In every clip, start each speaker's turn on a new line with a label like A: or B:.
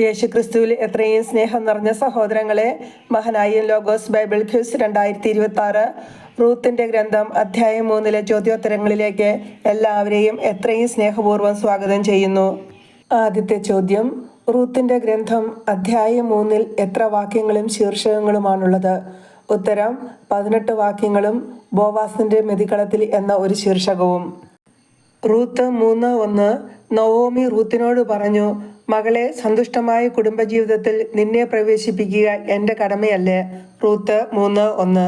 A: യേശുക്രിസ്തുവിൽ എത്രയും സ്നേഹം നിറഞ്ഞ സഹോദരങ്ങളെ മഹനായ ലോഗോസ് ബൈബിൾ ക്യൂസ് രണ്ടായിരത്തി ഇരുപത്തി ആറ് റൂത്തിന്റെ ഗ്രന്ഥം അധ്യായം മൂന്നിലെ ചോദ്യോത്തരങ്ങളിലേക്ക് എല്ലാവരെയും എത്രയും സ്നേഹപൂർവം സ്വാഗതം ചെയ്യുന്നു. ആദ്യത്തെ ചോദ്യം റൂത്തിന്റെ ഗ്രന്ഥം അധ്യായം മൂന്നിൽ എത്ര വാക്യങ്ങളും ശീർഷകങ്ങളുമാണുള്ളത്? ഉത്തരം പതിനെട്ട് വാക്യങ്ങളും ബോവാസിന്റെ മെതികളത്തിൽ എന്ന ഒരു ശീർഷകവും. റൂത്ത് മൂന്ന് ഒന്ന് നവോമി റൂത്തിനോട് പറഞ്ഞു മകളെ സന്തുഷ്ടമായ കുടുംബജീവിതത്തിൽ നിന്നെ പ്രവേശിപ്പിക്കുക എന്റെ കടമയല്ലേ? റൂത്ത് മൂന്ന് ഒന്ന്.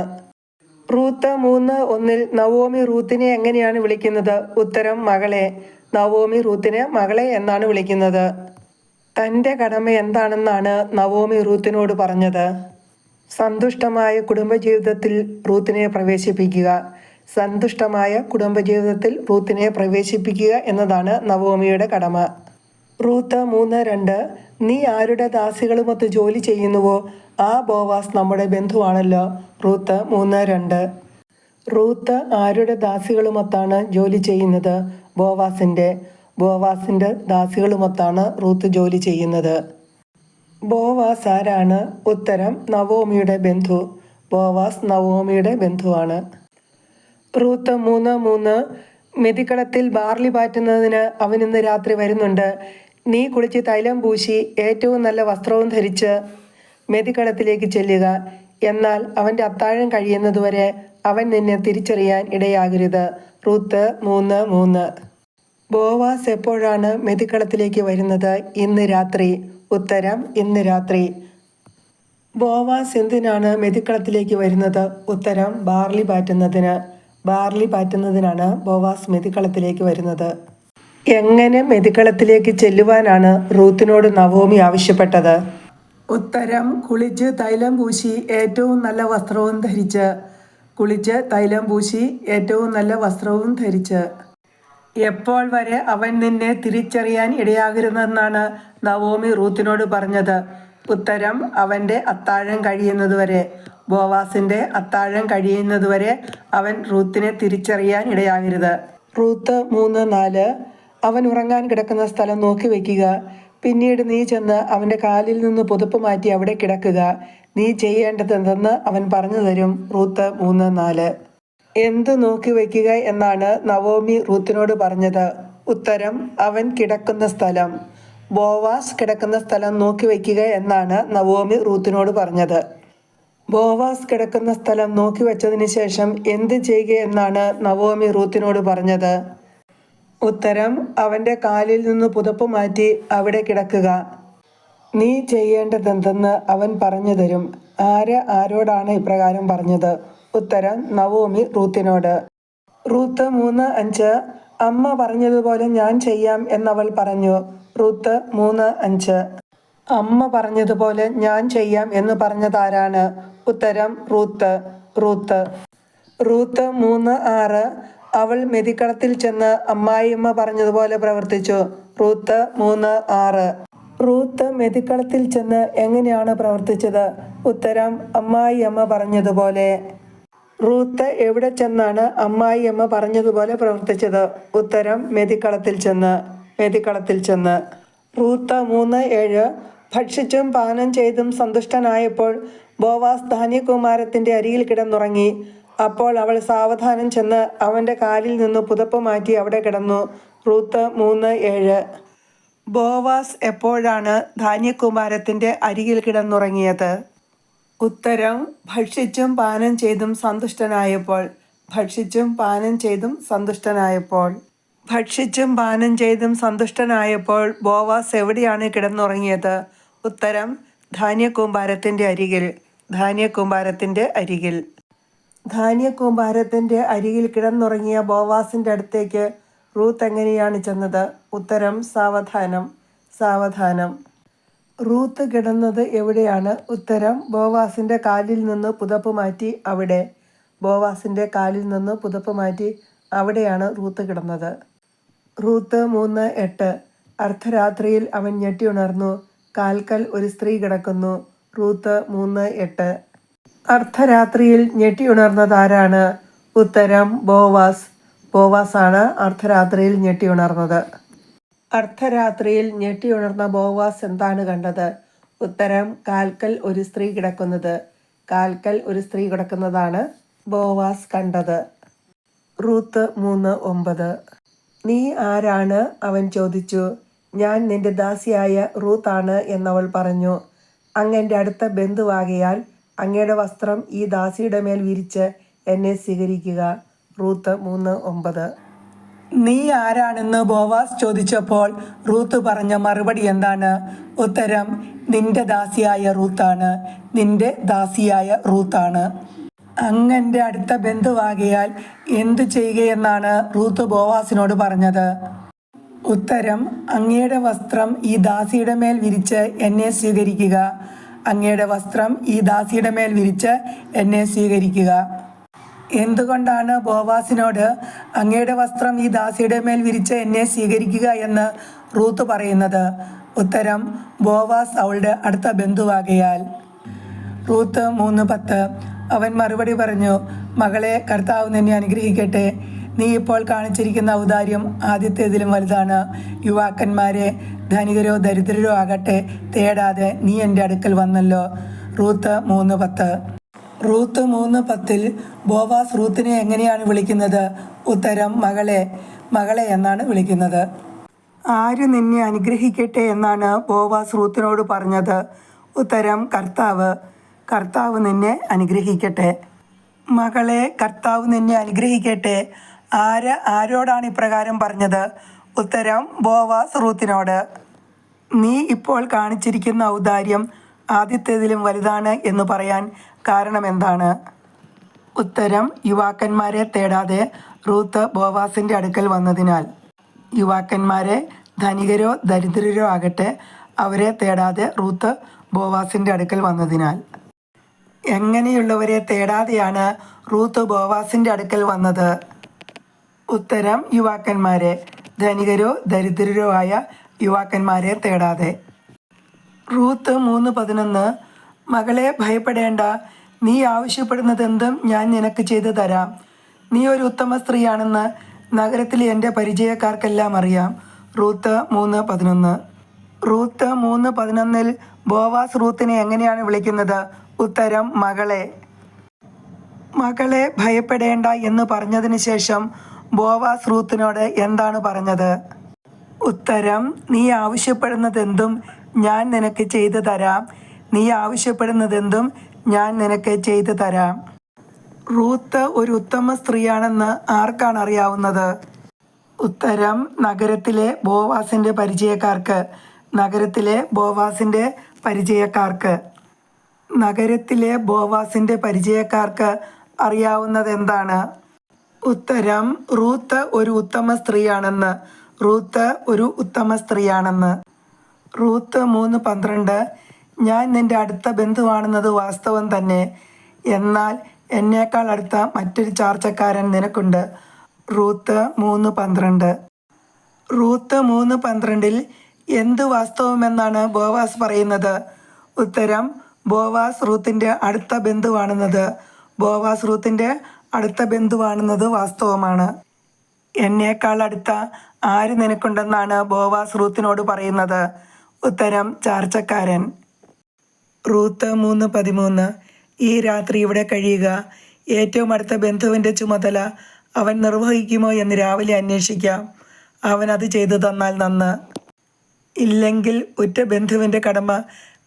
A: റൂത്ത് മൂന്ന് ഒന്നിൽ നവോമി റൂത്തിനെ എങ്ങനെയാണ് വിളിക്കുന്നത്? ഉത്തരം മകളെ. നവോമി റൂത്തിനെ മകളെ എന്നാണ് വിളിക്കുന്നത്. തന്റെ കടമ എന്താണെന്നാണ് നവോമി റൂത്തിനോട് പറഞ്ഞത്. സന്തുഷ്ടമായ കുടുംബജീവിതത്തിൽ റൂത്തിനെ പ്രവേശിപ്പിക്കുക. സന്തുഷ്ടമായ കുടുംബജീവിതത്തിൽ റൂത്തിനെ പ്രവേശിപ്പിക്കുക എന്നതാണ് നവോമിയുടെ കടമ. റൂത്ത് മൂന്ന് രണ്ട് നീ ആരുടെ ദാസികളുമൊത്ത് ജോലി ചെയ്യുന്നുവോ? ആ ബോവാസ് നമ്മുടെ ബന്ധുവാണല്ലോ. റൂത്ത് മൂന്ന് രണ്ട്. റൂത്ത് ആരുടെ ദാസികളുമൊത്താണ് ജോലി ചെയ്യുന്നത്? ബോവാസിന്റെ. ബോവാസിന്റെ ദാസികളുമൊത്താണ് റൂത്ത് ജോലി ചെയ്യുന്നത്. ബോവാസ് ആരാണ്? ഉത്തരം നവോമിയുടെ ബന്ധു. ബോവാസ് നവോമിയുടെ ബന്ധുവാണ്. റൂത്ത് മൂന്ന് മൂന്ന് മെതിക്കളത്തിൽ ബാർലി പാറ്റുന്നതിന് അവൻ ഇന്ന് രാത്രി വരുന്നുണ്ട്. നീ കുളിച്ച് തൈലം പൂശി ഏറ്റവും നല്ല വസ്ത്രവും ധരിച്ച് മെതിക്കടത്തിലേക്ക് ചെല്ലുക. എന്നാൽ അവന്റെ അത്താഴം കഴിയുന്നതുവരെ അവൻ നിന്നെ തിരിച്ചറിയാൻ ഇടയാകരുത്. റൂത്ത് മൂന്ന് മൂന്ന്. ബോവാസ് എപ്പോഴാണ് മെതിക്കളത്തിലേക്ക് വരുന്നത്? ഇന്ന് രാത്രി. ഉത്തരം ഇന്ന് രാത്രി. ബോവാസ് എന്തിനാണ് മെതിക്കളത്തിലേക്ക് വരുന്നത്? ഉത്തരം ബാർലി പാറ്റുന്നതിന്. ബാർലി പാറ്റുന്നതിനാണ് ബോവാസ് മെതിക്കളത്തിലേക്ക് വരുന്നത്. എങ്ങനെ മെതിക്കളത്തിലേക്ക് ചെല്ലുവാനാണ് റൂത്തിനോട് നവോമി ആവശ്യപ്പെട്ടത്? ഉത്തരം കുളിച്ച് തൈലം പൂശി ഏറ്റവും നല്ല വസ്ത്രവും ധരിച്ച്. കുളിച്ച് തൈലം പൂശി ഏറ്റവും നല്ല വസ്ത്രവും ധരിച്ച്. എപ്പോൾ വരെ അവൻ നിന്നെ തിരിച്ചറിയാൻ ഇടയാകരുതെന്നാണ് നവോമി റൂത്തിനോട് പറഞ്ഞത്. ഉത്തരം അവന്റെ അത്താഴം കഴിയുന്നതുവരെ. ബോവാസിന്റെ അത്താഴം കഴിയുന്നതുവരെ അവൻ റൂത്തിനെ തിരിച്ചറിയാൻ ഇടയാകരുത്. റൂത്ത് മൂന്ന് നാല് അവൻ ഉറങ്ങാൻ കിടക്കുന്ന സ്ഥലം നോക്കി വയ്ക്കുക. പിന്നീട് നീ ചെന്ന് അവന്റെ കാലിൽ നിന്ന് പുതുപ്പ് മാറ്റി അവിടെ കിടക്കുക. നീ ചെയ്യേണ്ടതെന്തെന്ന് അവൻ പറഞ്ഞു തരും. റൂത്ത് മൂന്ന് നാല്. എന്ത് നോക്കി വയ്ക്കുക എന്നാണ് നവോമി റൂത്തിനോട് പറഞ്ഞത്. ഉത്തരം അവൻ കിടക്കുന്ന സ്ഥലം. ബോവാസ് കിടക്കുന്ന സ്ഥലം നോക്കി വയ്ക്കുക എന്നാണ് നവോമി റൂത്തിനോട് പറഞ്ഞത്. ബോവാസ് കിടക്കുന്ന സ്ഥലം നോക്കി വച്ചതിന് ശേഷം എന്ത് ചെയ്യുക എന്നാണ് നവോമി റൂത്തിനോട് പറഞ്ഞത്. ഉത്തരം അവന്റെ കാലിൽ നിന്ന് പുതപ്പ് മാറ്റി അവിടെ കിടക്കുക. നീ ചെയ്യേണ്ടതെന്തെന്ന് അവൻ പറഞ്ഞു തരും. ആര് ആരോടാണ് ഇപ്രകാരം പറഞ്ഞത്? ഉത്തരം നവോമി റൂത്തിനോട്. റൂത്ത് മൂന്ന് അഞ്ച് അമ്മ പറഞ്ഞതുപോലെ ഞാൻ ചെയ്യാം എന്നവൾ പറഞ്ഞു. റൂത്ത് മൂന്ന് അഞ്ച്. അമ്മ പറഞ്ഞതുപോലെ ഞാൻ ചെയ്യാം എന്ന് പറഞ്ഞതാരാണ്? ഉത്തരം റൂത്ത്. റൂത്ത്. റൂത്ത് മൂന്ന് ആറ് അവൾ മെതിക്കളത്തിൽ ചെന്ന് അമ്മായിയമ്മ പറഞ്ഞതുപോലെ പ്രവർത്തിച്ചു. റൂത്ത് മൂന്ന് ആറ്. റൂത്ത് മെതിക്കളത്തിൽ ചെന്ന് എങ്ങനെയാണ് പ്രവർത്തിച്ചത്? ഉത്തരം അമ്മായിയമ്മ പറഞ്ഞതുപോലെ. റൂത്ത് എവിടെ ചെന്നാണ് അമ്മായിയമ്മ പറഞ്ഞതുപോലെ പ്രവർത്തിച്ചത്? ഉത്തരം മെതിക്കളത്തിൽ ചെന്ന്. മെതിക്കളത്തിൽ ചെന്ന്. റൂത്ത് മൂന്ന് ഏഴ്. ഭക്ഷിച്ചും പാനം ചെയ്തും സന്തുഷ്ടനായപ്പോൾ ബോവാസ് ധാന്യകുമാരത്തിന്റെ അരിയിൽ കിടന്നുറങ്ങി. അപ്പോൾ അവൾ സാവധാനം ചെന്ന് അവന്റെ കാലിൽ നിന്ന് പുതപ്പ് മാറ്റി അവിടെ കിടന്നു. റൂത്ത് മൂന്ന് ഏഴ്. ബോവാസ് എപ്പോഴാണ് ധാന്യകുമാരത്തിന്റെ അരികിൽ കിടന്നുറങ്ങിയത്? ഉത്തരം ഭക്ഷിച്ചും പാനം ചെയ്തും സന്തുഷ്ടനായപ്പോൾ. ഭക്ഷിച്ചും പാനം ചെയ്തും സന്തുഷ്ടനായപ്പോൾ. ഭക്ഷിച്ചും പാനം ചെയ്തും സന്തുഷ്ടനായപ്പോൾ ബോവാസ് എവിടെയാണ് കിടന്നുറങ്ങിയത്? ഉത്തരം ധാന്യകൂമ്പാരത്തിന്റെ അരികിൽ. ധാന്യകൂമ്പാരത്തിന്റെ അരികിൽ. ധാന്യകൂമ്പാരത്തിന്റെ അരികിൽ കിടന്നുറങ്ങിയ ബോവാസിന്റെ അടുത്തേക്ക് റൂത്ത് എങ്ങനെയാണ് ചെന്നത്? ഉത്തരം സാവധാനം സാവധാനം. റൂത്ത് കിടന്നത് എവിടെയാണ്? ഉത്തരം ബോവാസിന്റെ കാലിൽ നിന്ന് പുതപ്പ് മാറ്റി അവിടെ. ബോവാസിന്റെ കാലിൽ നിന്ന് പുതപ്പ് മാറ്റി അവിടെയാണ് റൂത്ത് കിടന്നത്. റൂത്ത് മൂന്ന് എട്ട്. അർദ്ധരാത്രിയിൽ അവൻ ഞെട്ടി ഉണർന്നു. കാൽക്കൽ ഒരു സ്ത്രീ കിടക്കുന്നു. റൂത്ത് മൂന്ന് എട്ട്. അർദ്ധരാത്രിയിൽ ഞെട്ടിയുണർന്നത് ആരാണ്? ഉത്തരം ബോവാസ്. ബോവാസ് ആണ് അർദ്ധരാത്രിയിൽ ഞെട്ടിയുണർന്നത്. അർദ്ധരാത്രിയിൽ ഞെട്ടിയുണർന്ന ബോവാസ് എന്താണ് കണ്ടത്? ഉത്തരം കാൽക്കൽ ഒരു സ്ത്രീ കിടക്കുന്നത്. കാൽക്കൽ ഒരു സ്ത്രീ കിടക്കുന്നതാണ് ബോവാസ് കണ്ടത്. റൂത്ത് മൂന്ന് ഒമ്പത്. നീ ആരാണ്? അവൻ ചോദിച്ചു. ഞാൻ നിന്റെ ദാസിയായ റൂത്താണ് എന്നവൾ പറഞ്ഞു. അങ്ങന്റെ അടുത്ത ബന്ധുവാകയാൽ അങ്ങയുടെ വസ്ത്രം ഈ ദാസിയുടെ മേൽ വിരിച്ച് എന്നെ സ്വീകരിക്കുക. റൂത്ത് മൂന്ന് ഒമ്പത്. നീ ആരാണെന്ന് ബോവാസ് ചോദിച്ചപ്പോൾ റൂത്ത് പറഞ്ഞ മറുപടി എന്താണ്? ഉത്തരം നിന്റെ ദാസിയായ റൂത്താണ്. നിന്റെ ദാസിയായ റൂത്താണ്. അങ്ങന്റെ അടുത്ത ബന്ധുവാകിയാൽ എന്തു ചെയ്യുകയെന്നാണ് റൂത്ത് ബോവാസിനോട് പറഞ്ഞത്. ഉത്തരം അങ്ങയുടെ വസ്ത്രം ഈ ദാസിയുടെ മേൽ വിരിച്ച് എന്നെ സ്വീകരിക്കുക. അങ്ങയുടെ വസ്ത്രം ഈ ദാസിയുടെ മേൽ വിരിച്ച് എന്നെ സ്വീകരിക്കുക. എന്തുകൊണ്ടാണ് ബോവാസിനോട് അങ്ങയുടെ വസ്ത്രം ഈ ദാസിയുടെ മേൽ വിരിച്ച് എന്നെ സ്വീകരിക്കുക എന്ന് റൂത്ത് പറയുന്നത്? ഉത്തരം ബോവാസ് അവളുടെ അടുത്ത ബന്ധുവാകയാൽ. റൂത്ത് മൂന്ന് പത്ത്. അവൻ മറുപടി പറഞ്ഞു മകളെ കർത്താവ് നിന്നെ അനുഗ്രഹിക്കട്ടെ. നീ ഇപ്പോൾ കാണിച്ചിരിക്കുന്ന ഔദാര്യം ആദ്യത്തേതിലും വലുതാണ്. യുവാക്കന്മാരെ ധനികരോ ദരിദ്രരോ ആകട്ടെ തേടാതെ നീ എന്റെ അടുക്കൽ വന്നല്ലോ. റൂത്ത് മൂന്ന് പത്ത്. റൂത്ത് മൂന്ന് പത്തിൽ ബോവാസ് റൂത്തിനെ എങ്ങനെയാണ് വിളിക്കുന്നത്? ഉത്തരം മകളെ മകളെ എന്നാണ് വിളിക്കുന്നത്. ആര് നിന്നെ അനുഗ്രഹിക്കട്ടെ എന്നാണ് ബോവാസ് റൂത്തിനോട് പറഞ്ഞത്. ഉത്തരം കർത്താവ്. കർത്താവ് നിന്നെ അനുഗ്രഹിക്കട്ടെ. മകളെ കർത്താവ് നിന്നെ അനുഗ്രഹിക്കട്ടെ. ആര് ആരോടാണ് ഇപ്രകാരം പറഞ്ഞത്? ഉത്തരം ബോവാസ് റൂത്തിനോട് നീ ഇപ്പോൾ കാണിച്ചിരിക്കുന്ന ഔദാര്യം ആദ്യത്തേതിലും വലുതാണ് എന്ന് പറയാൻ കാരണം എന്താണ്? ഉത്തരം യുവാക്കന്മാരെ തേടാതെ റൂത്ത് ബോവാസിന്റെ അടുക്കൽ വന്നതിനാൽ. യുവാക്കന്മാരെ ധനികരോ ദരിദ്രരോ ആകട്ടെ അവരെ തേടാതെ റൂത്ത് ബോവാസിന്റെ അടുക്കൽ വന്നതിനാൽ. എങ്ങനെയുള്ളവരെ തേടാതെയാണ് റൂത്ത് ബോവാസിന്റെ അടുക്കൽ വന്നത്? ഉത്തരം യുവാക്കന്മാരെ. ധനികരോ ദരിദ്രരോ ആയ യുവാക്കന്മാരെ തേടാതെ. റൂത്ത് മൂന്ന് പതിനൊന്ന്. മകളെ ഭയപ്പെടേണ്ട. നീ ആവശ്യപ്പെടുന്നതെന്തും ഞാൻ നിനക്ക് ചെയ്തു തരാം. നീ ഒരു ഉത്തമ സ്ത്രീയാണെന്ന് നഗരത്തിലെ എന്റെ പരിചയക്കാർക്കെല്ലാം അറിയാം. റൂത്ത് മൂന്ന് പതിനൊന്ന്. റൂത്ത് മൂന്ന് പതിനൊന്നിൽ ബോവാസ് റൂത്തിനെ എങ്ങനെയാണ് വിളിക്കുന്നത്? ഉത്തരം മകളെ. മകളെ ഭയപ്പെടേണ്ട എന്ന് പറഞ്ഞതിന് ശേഷം ബോവാസ് റൂത്തിനോട് എന്താണ് പറഞ്ഞത്? ഉത്തരം നീ ആവശ്യപ്പെടുന്നതെന്തും ഞാൻ നിനക്ക് ചെയ്തു തരാം. നീ ആവശ്യപ്പെടുന്നതെന്തും ഞാൻ നിനക്ക് ചെയ്തു തരാം. റൂത്ത് ഒരു ഉത്തമ സ്ത്രീയാണെന്ന് ആർക്കാണ് അറിയാവുന്നത്? ഉത്തരം നഗരത്തിലെ ബോവാസിന്റെ പരിചയക്കാർക്ക്. നഗരത്തിലെ ബോവാസിന്റെ പരിചയക്കാർക്ക്. നഗരത്തിലെ ബോവാസിന്റെ പരിചയക്കാർക്ക് അറിയാവുന്നത് എന്താണ് ഉത്തരം റൂത്ത് ഒരു ഉത്തമ സ്ത്രീയാണെന്ന്. റൂത്ത് ഒരു ഉത്തമ സ്ത്രീയാണെന്ന്. റൂത്ത് മൂന്ന് പന്ത്രണ്ട് ഞാൻ നിന്റെ അടുത്ത ബന്ധുവാണെന്നത് വാസ്തവം തന്നെ. എന്നാൽ എന്നേക്കാൾ അടുത്ത മറ്റൊരു ചാർച്ചക്കാരൻ നിനക്കുണ്ട്. റൂത്ത് മൂന്ന് പന്ത്രണ്ട്. റൂത്ത് മൂന്ന് പന്ത്രണ്ടിൽ എന്ത് വാസ്തവമെന്നാണ് ബോവാസ് പറയുന്നത്? ഉത്തരം ബോവാസ് റൂത്തിന്റെ അടുത്ത ബന്ധുവാണെന്നത്. ബോവാസ് റൂത്തിന്റെ അടുത്ത ബന്ധുവാണെന്നത് വാസ്തവമാണ്. എന്നേക്കാൾ അടുത്ത ആര് നിനക്കുണ്ടെന്നാണ് ബോവാസ് റൂത്തിനോട് പറയുന്നത്. ഉത്തരം ചാർച്ചക്കാരൻ. റൂത്ത് മൂന്ന് പതിമൂന്ന്. ഈ രാത്രി ഇവിടെ കഴിയുക. ഏറ്റവും അടുത്ത ബന്ധുവിന്റെ ചുമതല അവൻ നിർവഹിക്കുമോ എന്ന് രാവിലെ അന്വേഷിക്കാം. അവൻ അത് ചെയ്തു തന്നാൽ നന്ന്. ഇല്ലെങ്കിൽ ഉറ്റ ബന്ധുവിന്റെ കടമ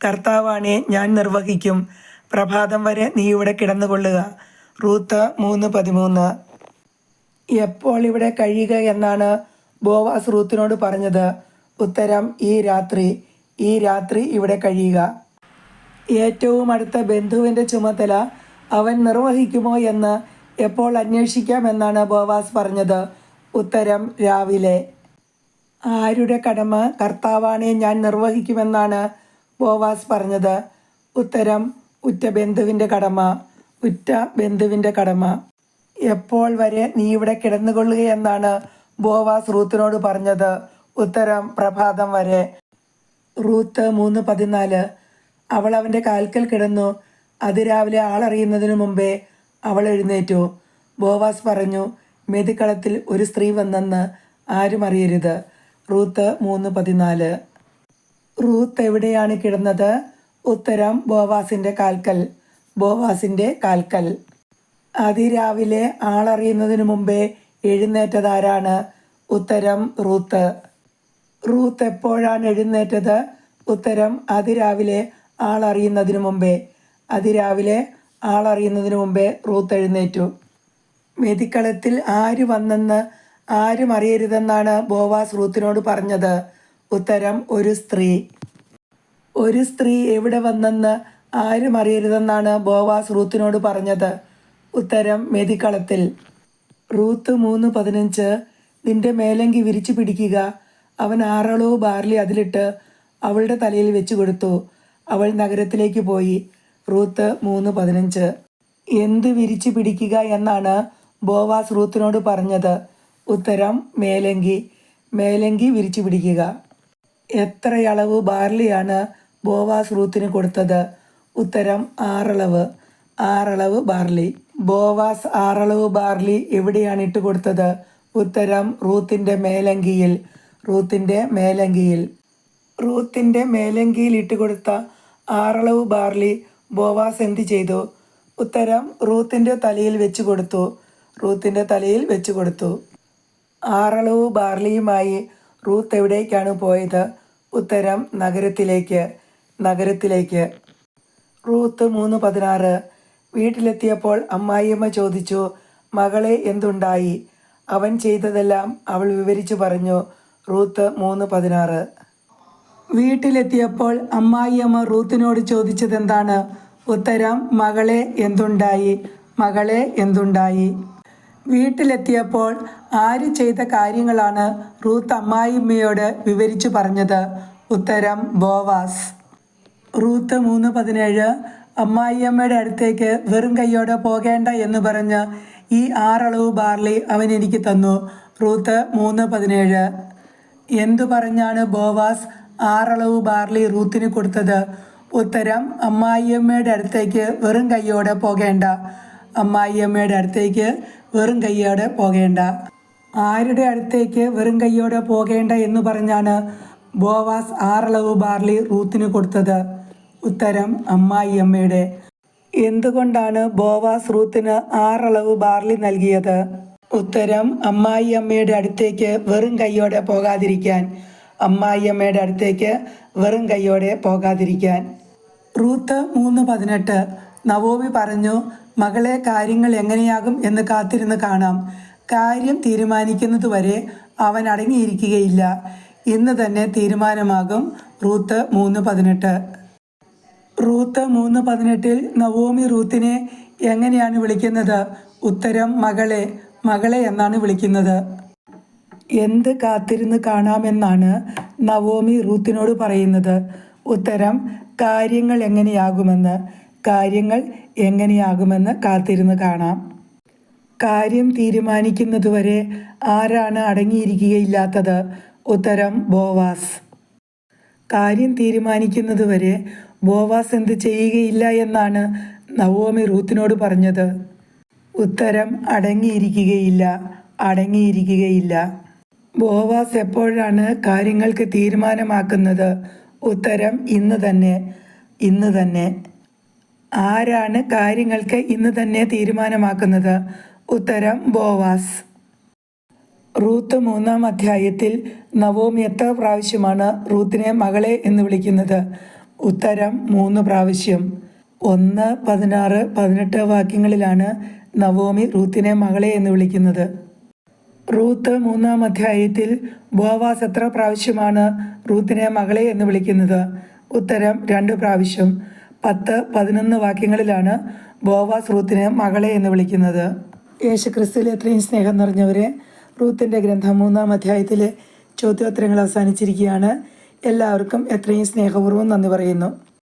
A: കർത്താവാണെ ഞാൻ നിർവഹിക്കും. പ്രഭാതം വരെ നീ ഇവിടെ കിടന്നുകൊള്ളുക. റൂത്ത് മൂന്ന് പതിമൂന്ന്. എപ്പോൾ ഇവിടെ കഴിയുക എന്നാണ് ബോവാസ് റൂത്തിനോട് പറഞ്ഞത്. ഉത്തരം ഈ രാത്രി ഈ രാത്രി ഇവിടെ കഴിയുക. ഏറ്റവും അടുത്ത ബന്ധുവിന്റെ ചുമതല അവൻ നിർവഹിക്കുമോ എന്ന് എപ്പോൾ അന്വേഷിക്കാമെന്നാണ് ബോവാസ് പറഞ്ഞത്. ഉത്തരം രാവിലെ. ആരുടെ കടമ കർത്താവാണെ ഞാൻ നിർവഹിക്കുമെന്നാണ് ബോവാസ് പറഞ്ഞത്. ഉത്തരം ഉറ്റ ബന്ധുവിന്റെ കടമ. ഉറ്റ ബന്ധുവിന്റെ കടമ. എപ്പോൾ വരെ നീ ഇവിടെ കിടന്നുകൊള്ളുകയെന്നാണ് ബോവാസ് റൂത്തിനോട് പറഞ്ഞത്. ഉത്തരം പ്രഭാതം വരെ. റൂത്ത് മൂന്ന് പതിനാല്. അവൾ അവന്റെ കാൽക്കൽ കിടന്നു. അതിരാവിലെ ആളറിയുന്നതിനു മുമ്പേ അവൾ എഴുന്നേറ്റു. ബോവാസ് പറഞ്ഞു മെതിക്കളത്തിൽ ഒരു സ്ത്രീ വന്നെന്ന് ആരും അറിയരുത്. റൂത്ത് മൂന്ന് പതിനാല്. റൂത്ത് എവിടെയാണ് കിടന്നത്? ഉത്തരം ബോവാസിന്റെ കാൽക്കൽ. ബോവാസിന്റെ കാൽക്കൽ. അതിരാവിലെ ആളറിയുന്നതിനു മുമ്പേ എഴുന്നേറ്റതാരാണ് ഉത്തരം റൂത്ത്. റൂത്ത് എപ്പോഴാണ് എഴുന്നേറ്റത്? ഉത്തരം അതിരാവിലെ ആളറിയുന്നതിനു മുമ്പേ. അതിരാവിലെ ആളറിയുന്നതിനു മുമ്പേ റൂത്ത് എഴുന്നേറ്റു. മെതിക്കളത്തിൽ ആര് വന്നെന്ന് ആരും അറിയരുതെന്നാണ് ബോവാസ് റൂത്തിനോട് പറഞ്ഞത്. ഉത്തരം ഒരു സ്ത്രീ. ഒരു സ്ത്രീ എവിടെ വന്നെന്ന് ആരും അറിയരുതെന്നാണ് ബോവാസ് റൂത്തിനോട് പറഞ്ഞത്. ഉത്തരം മെതിക്കളത്തിൽ റൂത്ത് മൂന്ന് പതിനഞ്ച്. നിന്റെ മേലങ്കി വിരിച്ചു പിടിക്കുക. അവൻ ആറളവ് ബാർലി അതിലിട്ട് അവളുടെ തലയിൽ വെച്ചു കൊടുത്തു. അവൾ നഗരത്തിലേക്ക് പോയി. റൂത്ത് മൂന്ന് പതിനഞ്ച്. എന്ത് വിരിച്ചു പിടിക്കുക എന്നാണ് ബോവാസ് റൂത്തിനോട് പറഞ്ഞത്. ഉത്തരം മേലങ്കി. മേലങ്കി വിരിച്ചു പിടിക്കുക. എത്രയളവ് ബാർലിയാണ് ബോവാസ് റൂത്തിന് കൊടുത്തത്? ഉത്തരം ആറളവ്. ആറളവ് ബാർലി. ബോവാസ് ആറളവ് ബാർലി എവിടെയാണ് ഇട്ട് കൊടുത്തത്? ഉത്തരം റൂത്തിന്റെ മേലങ്കിയിൽ. റൂത്തിന്റെ മേലങ്കിയിൽ. റൂത്തിന്റെ മേലങ്കിയിൽ ഇട്ട് കൊടുത്ത ആറളവ് ബാർലി ബോവാസ് എന്ത് ചെയ്തു? ഉത്തരം റൂത്തിന്റെ തലയിൽ വെച്ച് കൊടുത്തു. റൂത്തിന്റെ തലയിൽ വെച്ച് കൊടുത്തു. ആറളവ് ബാർലിയുമായി റൂത്ത് എവിടേക്കാണ് പോയത്? ഉത്തരം നഗരത്തിലേക്ക്. നഗരത്തിലേക്ക്. റൂത്ത് മൂന്ന് പതിനാറ്. വീട്ടിലെത്തിയപ്പോൾ അമ്മായിയമ്മ ചോദിച്ചു മകളെ എന്തുണ്ടായി? അവൻ ചെയ്തതെല്ലാം അവൾ വിവരിച്ചു പറഞ്ഞു റൂത്ത് മൂന്ന് പതിനാറ്. വീട്ടിലെത്തിയപ്പോൾ അമ്മായിയമ്മ റൂത്തിനോട് ചോദിച്ചത് എന്താണ് ഉത്തരം മകളെ എന്തുണ്ടായി? മകളെ എന്തുണ്ടായി? വീട്ടിലെത്തിയപ്പോൾ ആര് ചെയ്ത കാര്യങ്ങളാണ് റൂത്ത് അമ്മായിയമ്മയോട് വിവരിച്ചു പറഞ്ഞത്? ഉത്തരം ബോവാസ്. റൂത്ത് മൂന്ന് പതിനേഴ് അമ്മായിയമ്മയുടെ അടുത്തേക്ക് വെറും കൈയോടെ പോകേണ്ട എന്ന് പറഞ്ഞ് ഈ ആറളവ് ബാർലി അവൻ എനിക്ക് തന്നു. റൂത്ത് മൂന്ന് പതിനേഴ്. എന്തു പറഞ്ഞാണ് ബോവാസ് ആറളവ് ബാർലി റൂത്തിന് കൊടുത്തത്? ഉത്തരം അമ്മായിയമ്മയുടെ അടുത്തേക്ക് വെറും കൈയോടെ പോകേണ്ട. അമ്മായിയമ്മയുടെ അടുത്തേക്ക് വെറും കൈയോടെ പോകേണ്ട. ആരുടെ അടുത്തേക്ക് വെറും കൈയോടെ പോകേണ്ട എന്ന് പറഞ്ഞാണ് ബോവാസ് ആറളവ് ബാർലി റൂത്തിന് കൊടുത്തത്? ഉത്തരം അമ്മായിയമ്മയുടെ. എന്തുകൊണ്ടാണ് ബോവാസ് റൂത്തിന് ആറളവ് ബാർലി നൽകിയത്? ഉത്തരം അമ്മായിയമ്മയുടെ അടുത്തേക്ക് വെറും കൈയോടെ പോകാതിരിക്കാൻ. അമ്മായിയമ്മയുടെ അടുത്തേക്ക് വെറും കൈയോടെ പോകാതിരിക്കാൻ. റൂത്ത് മൂന്ന് പതിനെട്ട്. നവോമി പറഞ്ഞു മകളെ കാര്യങ്ങൾ എങ്ങനെയാകും എന്ന് കാത്തിരുന്ന് കാണാം. കാര്യം തീരുമാനിക്കുന്നതുവരെ അവൻ അടങ്ങിയിരിക്കുകയില്ല. ഇന്ന് തന്നെ തീരുമാനമാകും. റൂത്ത് മൂന്ന് പതിനെട്ട്. റൂത്ത് മൂന്ന് പതിനെട്ടിൽ നവോമി റൂത്തിനെ എങ്ങനെയാണ് വിളിക്കുന്നത്? ഉത്തരം മകളെ. മകളെ എന്നാണ് വിളിക്കുന്നത്. എന്ത് കാത്തിരുന്ന് കാണാമെന്നാണ് നവോമി റൂത്തിനോട് പറയുന്നത്. ഉത്തരം കാര്യങ്ങൾ എങ്ങനെയാകുമെന്ന്. കാര്യങ്ങൾ എങ്ങനെയാകുമെന്ന് കാത്തിരുന്ന് കാണാം. കാര്യം തീരുമാനിക്കുന്നതുവരെ ആരാണ് അടങ്ങിയിരിക്കുകയില്ലാത്തത്? ഉത്തരം ബോവാസ്. കാര്യം തീരുമാനിക്കുന്നതുവരെ ബോവാസ് എന്ത് ചെയ്യുകയില്ല എന്നാണ് നവോമി റൂത്തിനോട് പറഞ്ഞത്. ഉത്തരം അടങ്ങിയിരിക്കുകയില്ല അടങ്ങിയിരിക്കുകയില്ല. ബോവാസ് എപ്പോഴാണ് കാര്യങ്ങൾക്ക് തീരുമാനമാക്കുന്നത്? ഉത്തരം ഇന്ന് തന്നെ ഇന്ന് തന്നെ. ആരാണ് കാര്യങ്ങൾക്ക് ഇന്ന് തന്നെ തീരുമാനമാക്കുന്നത്? ഉത്തരം ബോവാസ്. റൂത്ത് മൂന്നാം അധ്യായത്തിൽ നവോമി എത്ര പ്രാവശ്യമാണ് റൂത്തിനെ മകളെ എന്ന് വിളിക്കുന്നത്? ഉത്തരം മൂന്ന് പ്രാവശ്യം. ഒന്ന് പതിനാറ് പതിനെട്ട് വാക്യങ്ങളിലാണ് നവോമി റൂത്തിനെ മകളെ എന്ന് വിളിക്കുന്നത്. റൂത്ത് മൂന്നാം അധ്യായത്തിൽ ബോവാസ് എത്ര പ്രാവശ്യമാണ് റൂത്തിനെ മകളെ എന്ന് വിളിക്കുന്നത്? ഉത്തരം രണ്ട് പ്രാവശ്യം. പത്ത് പതിനൊന്ന് വാക്യങ്ങളിലാണ് ബോവാസ് റൂത്തിനെ മകളെ എന്ന് വിളിക്കുന്നത്. യേശുക്രിസ്തുവിൽ എത്രയും സ്നേഹം നിറഞ്ഞവരെ റൂത്തിന്റെ ഗ്രന്ഥം മൂന്നാം അധ്യായത്തിലെ ചോദ്യോത്തരങ്ങൾ അവസാനിച്ചിരിക്കുകയാണ്. എല്ലാവർക്കും എത്രയും സ്നേഹപൂർവം നന്ദി പറയുന്നു.